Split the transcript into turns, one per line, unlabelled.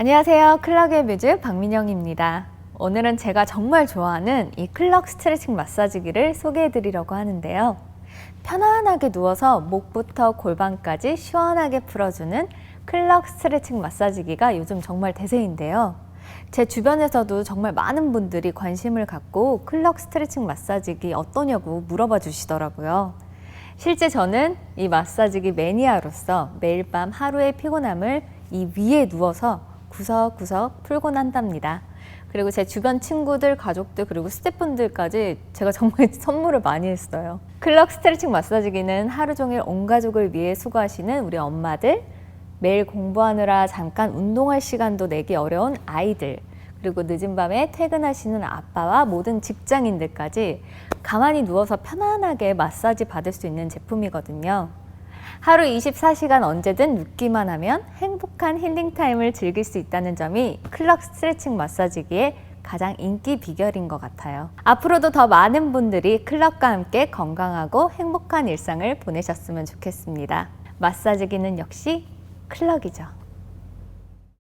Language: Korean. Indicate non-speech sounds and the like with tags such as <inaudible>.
안녕하세요. 클럭의 뮤즈 박민영입니다. 오늘은 제가 정말 좋아하는 이 클럭 스트레칭 마사지기를 소개해 드리려고 하는데요. 편안하게 누워서 목부터 골반까지 시원하게 풀어주는 클럭 스트레칭 마사지기가 요즘 정말 대세인데요. 제 주변에서도 정말 많은 분들이 관심을 갖고 클럭 스트레칭 마사지기 어떠냐고 물어봐 주시더라고요. 실제 저는 이 마사지기 매니아로서 매일 밤 하루의 피곤함을 이 위에 누워서 구석구석 풀곤 한답니다. 그리고 제 주변 친구들, 가족들, 그리고 스태프분들까지 제가 정말 <laughs> 선물을 많이 했어요. 클럭 스트레칭 마사지기는 하루 종일 온 가족을 위해 수고하시는 우리 엄마들, 매일 공부하느라 잠깐 운동할 시간도 내기 어려운 아이들, 그리고 늦은 밤에 퇴근하시는 아빠와 모든 직장인들까지 가만히 누워서 편안하게 마사지 받을 수 있는 제품이거든요. 하루 24시간 언제든 눕기만 하면 행복한 힐링 타임을 즐길 수 있다는 점이 클럭 스트레칭 마사지기의 가장 인기 비결인 것 같아요. 앞으로도 더 많은 분들이 클럭과 함께 건강하고 행복한 일상을 보내셨으면 좋겠습니다. 마사지기는 역시 클럭이죠.